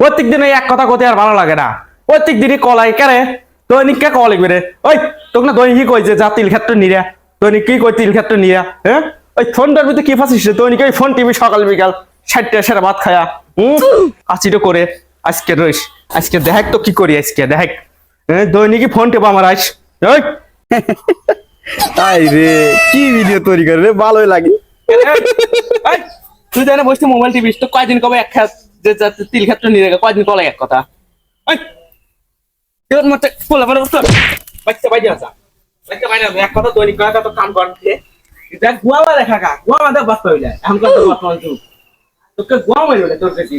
প্রত্যেক দিন এক কথা কথা আর ভালো লাগে না। প্রত্যেক দিনই কলাই কেরে দৈনিক কে কল লিখবে রে? ওই তোকে না দৈনিক কি কইছে যা তিল ক্ষেত্র নিরা দৈনিক কি কই তিল ক্ষেত্র নিরা হ্যাঁ? ওই ফোনটার ভিতরে কি ফাঁসিস রে? দৈনিক ওই ফোন টিভি সকাল বিকাল ষাটটা সেরা ভাত খায়া। হুম? কাচিটো করে আজকে রইস। আজকে দেখ তো কি করি আজকে দেখ দৈনিকই ফোন টেপা আমার আইস ওই তাই রে কি ভিডিও তৈরি করে রে? ভালোই লাগে। তুই জানে বসতে মোবাইল টিভি তো কয়দিন কবে এক খাত যে তিল ক্ষেত্র নিয়ে রেখে কয়দিন কলে এক কথা? তোর মতে বাচ্চা বাইরে আসা। বাচ্চা বাইরে আসা। এক কথা দৈনিক কয়েক কথা কাম করতে দেখ গুয়ামা দেখা কা গুয়ামা দেখ বাস পাইলে এখন কত বর্তমান যুগ তোকে গুয়া মারিল তোর কাছে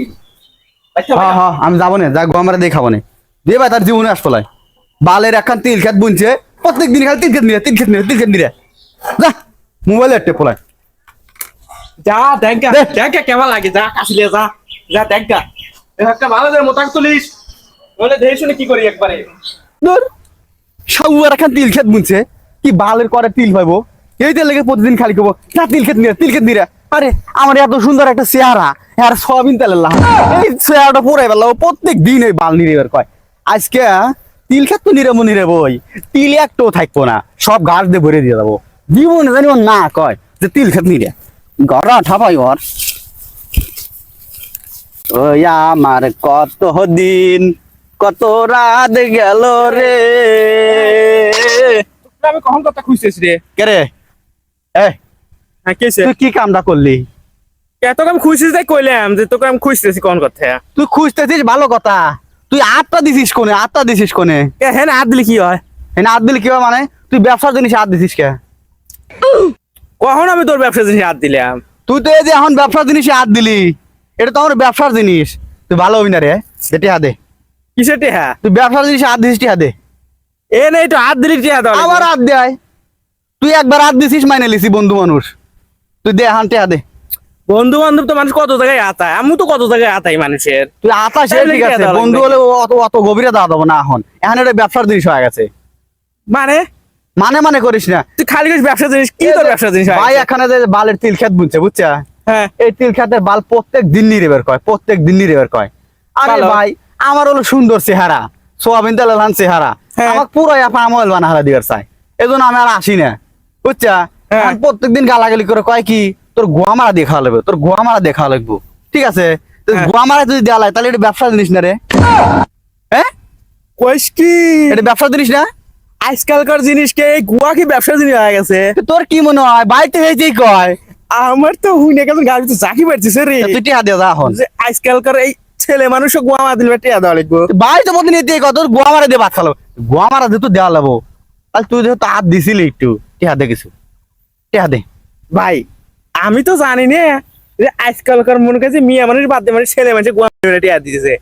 বাচ্চা হ্যাঁ হ্যাঁ আমি যাব না। যা গো আমরা দেখাবো না। দিয়ে ভাই তার জীবনে বালের একখান তিল খেত বুনছে। প্রত্যেক দিন খালি তিল খেত নিরে তিল খেত নিরে তিল খেত নিরে যা মোবাইল যা দেখ গা দেখ। গা কেমন লাগে যা কাশিলে যা যা দেখ গা। একটা ভালো করে মোটাক তুলিস। বলে দেখে শুনে কি করি একবারে? ধর সাউয়ার একখান তিল খেত বুনছে। কি বালের করে তিল পাইবো এই তেল লেগে প্রতিদিন খালি করব না তিল খেত নিরে তিল খেত নিরে আরে আমার এত সুন্দর একটা চেহারা আর সয়াবিন তেলের লাহ এই চেহারাটা পুরাই বেলা প্রত্যেক দিন এই বাল নিরে বের কয়। আজকে তিল খেত তো নিরে নিরে বই তিল একটাও থাকব না সব গাছ দিয়ে ভরে দিয়ে যাব। জীবনে জানি না কয় যে তিল খেত নিরে। গড়া ঠাপাই ওর ওই আমার কত দিন কত রাত গেল রে। আমি কখন কথা খুঁজতেছি রে কে রে? এ হ্যাঁ কেছে তুই কি কামটা করলি? এত আমি খুঁজছিস তাই কইলাম যে তোকে আমি খুঁজতেছি কোন কথা তুই খুঁজতেছিস ভালো কথা। তুই আটটা দিছিস কোনে? আটটা দিছিস কোনে? এ হ্যাঁ হাত দিলে কি হয়? এনে হাত দিলি কি হয় মানে? তুই ব্যবসার জিনিস হাত দিছিস কে? কখন আমি তোর ব্যবসা জিনিস হাত দিলাম? তুই তো এই যে এখন ব্যবসার জিনিসে হাত দিলি এটা তো আমার ব্যবসার জিনিস। তুই ভালো হবি না রে যেটি হাতে কিসের টেহা? তুই ব্যবসার জিনিসে হাত দিছিস হাতে এ নেই তো হাত দিলি টেহা দাও। আবার হাত দেয় তুই একবার হাত দিছিস মাইনে লিসি বন্ধু মানুষ। তুই দে হান টেহা দে। বন্ধু বান্ধব তো মানুষ কত জায়গায় আতায়? আমি তো কত জায়গায় আতাই মানুষের? তুই আতা সে ঠিক আছে বন্ধু হলে অত অত গভীরে দেবো না এখন। এখন এটা ব্যবসার জিনিস হয়ে গেছে। মানে? মানে মানে করিস না। তুই খালি করিস ব্যবসা জিনিস কি তোর ব্যবসা জিনিস ভাই? এখানে যে বালের তিল খেত বুনছে বুঝছা? হ্যাঁ। এই তিল খেতের বাল প্রত্যেক দিন নিয়ে বের কয় প্রত্যেক দিন নিয়ে বের কয়। আরে ভাই আমার হলো সুন্দর চেহারা সোয়াবিন তেল লান চেহারা। হ্যাঁ। আমার পুরো আপা আমল বানা হারা দিবার চাই। এই জন্য আমি আর আসি না বুঝছা? হ্যাঁ। আমি প্রত্যেকদিন গালাগালি করে কয় কি তোর গোয়া মারা দেখা লাগবে তোর গোয়া মারা দেখা লাগবে ঠিক আছে? হ্যাঁ। গোয়া মারা যদি দেওয়া লাগে তাহলে এটা ব্যবসা জিনিস না রে। হ্যাঁ? কইস কি? এটা ব্যবসা জিনিস না? আজকালকার জিনিসকে গুয়া কি ব্যবসা জিনিস হয়ে গেছে। তোর কি মনে হয়? বাড়িতে হয়েছেই কয়? আমার তো হুইনে কেমন গাড়ি তো জাকি পারছিস রে। তুই টিহা দিয়ে যা এখন। আজকালকার এই ছেলে মানুষও গুয়া মা দিলে টিয়া দেওয়া লাগবো। বাড়ি তো প্রতিদিন এতে কত গোয়া মারা দিয়ে ভাত খালো। গোয়া মারা দিয়ে তো দেওয়া লাগবো। তাহলে তুই যেহেতু হাত দিছিলি একটু টিহা দে কিছু। টিহা দে। ভাই আমি তো জানি না যে আজকালকার মনে কাছে মেয়ে মানুষ বাদ দিয়ে মানে ছেলে মানুষ গোয়া মেরে টিয়া দিতেছে।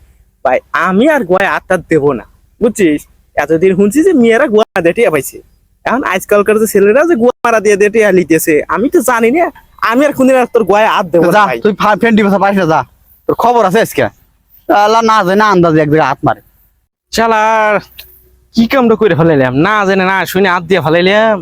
ভাই আমি আর গোয়া আত্মার দেবো না বুঝছিস? এতদিন শুনছি যে মেয়েরা গোয়া দিয়ে পাইছে। এখন আজকালকার যে ছেলেরা যে গুয়া মারা দিয়ে দিয়ে লিখেছে লিতেছে আমি তো জানি না আমি আর কোনদিন আর তোর গোয়া হাত দেবো যা। তুই ফ্রেন্ড দিবস পারিস না যা। তোর খবর আছে আজকে? আল্লাহ না যায় না আন্দাজে এক জায়গায় হাত মারে। শালার কি কামটা করে ফেলাইলাম? না জানে না শুনে হাত দিয়ে ফেলাইলাম।